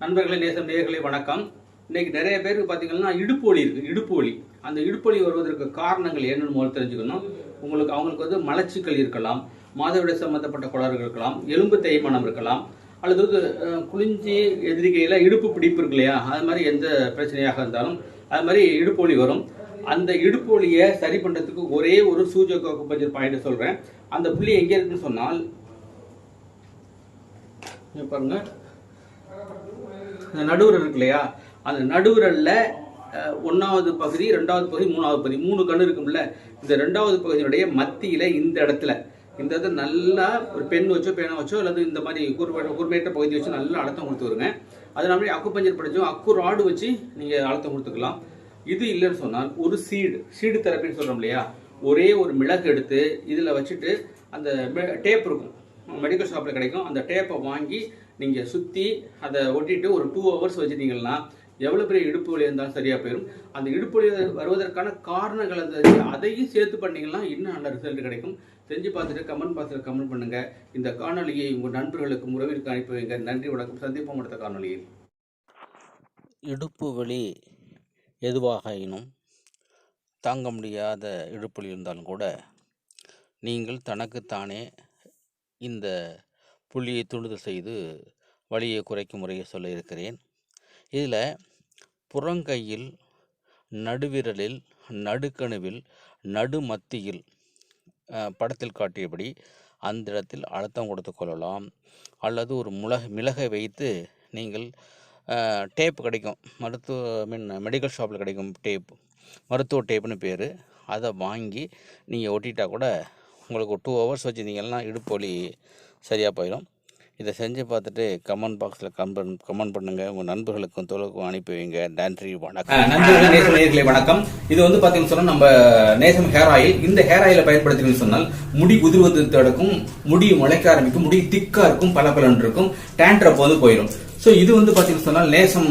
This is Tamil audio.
நண்பர்களே நேசம் நேர்களே வணக்கம். இன்னைக்கு நிறைய பேருக்கு பார்த்தீங்கன்னா இடுப்பு வலி இருக்கு இடுப்பு வலி. அந்த இடுப்பு வலி வருவதற்கு காரணங்கள் என்னென்னு முதல்ல தெரிஞ்சுக்கணும். உங்களுக்கு அவங்களுக்கு வந்து மலச்சிக்கல் இருக்கலாம் மாதவிடை சம்பந்தப்பட்ட குளறுகள் இருக்கலாம் எலும்பு தேய்மானம் இருக்கலாம் அல்லது வந்து, குளிஞ்சி எதிரிகையில் இடுப்பு பிடிப்பு இருக்கு இல்லையா? அது மாதிரி எந்த பிரச்சனையாக இருந்தாலும் அது மாதிரி இடுப்பு ஒலி வரும். அந்த இடுப்பு வலியை சரி பண்ணுறதுக்கு ஒரே ஒரு சூஜக பஞ்சர் பாயிண்ட் சொல்கிறேன் அந்த புள்ளி எங்கே இருக்குன்னு சொன்னால் பாருங்கள் இந்த நடுவுரல் இருக்கு இல்லையா? அந்த நடுவுரல்ல ஒன்றாவது பகுதி ரெண்டாவது பகுதி மூணாவது பகுதி மூணு கண்ணு இருக்கும்ல? இந்த ரெண்டாவது பகுதியினுடைய மத்தியில் இந்த இடத்துல. இந்த இடத்துல நல்லா ஒரு பெண் வச்சோ பேனா வச்சோ அல்லது இந்த மாதிரி குறுபேட்ட குறுபேற்ற பகுதி வச்சு நல்லா அழுத்தம் கொடுத்துருங்க அது மாதிரி அக்குப்பஞ்சர் படிச்சோம் அக்கு ராடு வச்சு நீங்கள் அழுத்தம் கொடுத்துக்கலாம். இது இல்லைன்னு சொன்னால் ஒரு சீடு. சீடு தெரப்பின்னு சொல்கிறோம் இல்லையா? ஒரே ஒரு மிளகு எடுத்து இதில் வச்சுட்டு அந்த டேப் இருக்கும். மெடிக்கல் ஷாப்பில் கிடைக்கும். அந்த டேப்பை வாங்கி நீங்கள் சுற்றி அதை ஒட்டிட்டு ஒரு டூ ஹவர்ஸ் வச்சுட்டீங்கன்னா எவ்வளோ பெரிய இடுப்பு வலி இருந்தாலும் சரியாக போயிடும் அந்த இடுப்பு வலி வருவதற்கான காரணங்கள் அந்த அதையும் சேர்த்து பண்ணிங்கன்னா இன்னும் நல்ல ரிசல்ட் கிடைக்கும். செஞ்சு பார்த்துட்டு கமெண்ட் பாக்ஸில் கமெண்ட் பண்ணுங்கள் இந்த காணொலியை உங்கள் நண்பர்களுக்கு உறவிற்கு அனுப்பி வைங்க. நன்றி வணக்கம். சந்திப்போம் அடுத்த காணொலியில் இடுப்பு வலி எதுவாகினும் தாங்க முடியாத இடுப்பு வலி இருந்தாலும் கூட நீங்கள் தனக்குத்தானே இந்த புள்ளியை தூண்டுதல் செய்து வலியை குறைக்கும் முறையை சொல்ல இருக்கிறேன். இதில் புறங்கையில் நடுவிரலில் நடுக்கணுவில் நடுமத்தியில் மத்தியில் படத்தில் காட்டியபடி அந்த இடத்தில் அழுத்தம் கொடுத்து கொள்ளலாம். அல்லது ஒரு முளக மிளகை வைத்து நீங்கள் டேப் கிடைக்கும். மருத்துவ மீன் மெடிக்கல் ஷாப்பில் கிடைக்கும் டேப். மருத்துவ டேப்புன்னு பேர். அதை வாங்கி நீங்கள் ஒட்டிட்டா கூட உங்களுக்கு டூ ஹவர்ஸ் வச்சுருந்தீங்கன்னா இடுப்பு வலி சரியாக போயிடும். இதை செஞ்சு பார்த்துட்டு கமெண்ட் பாக்ஸில் கமெண்ட் கமெண்ட் பண்ணுங்கள் உங்கள் நண்பர்களுக்கும் தோழருக்கும் அனுப்பி வைங்க. நன்றி வணக்கம். நண்பர்கள் நேசம் நேர்களை வணக்கம். இது வந்து பார்த்தீங்கன்னு சொன்னால் நம்ம நேசம் ஹேர் ஆயில் இந்த ஹேர் ஆயிலை பயன்படுத்துகிறீங்கன்னு சொன்னால் முடி உதிர்வது தடுக்கும் முடி முளைக்க ஆரம்பிக்கும் முடி திக்காக இருக்கும் பல இருக்கும் டேண்ட்ரப் வந்து போயிடும். ஸோ இது வந்து பார்த்தீங்கன்னு சொன்னால் நேசம்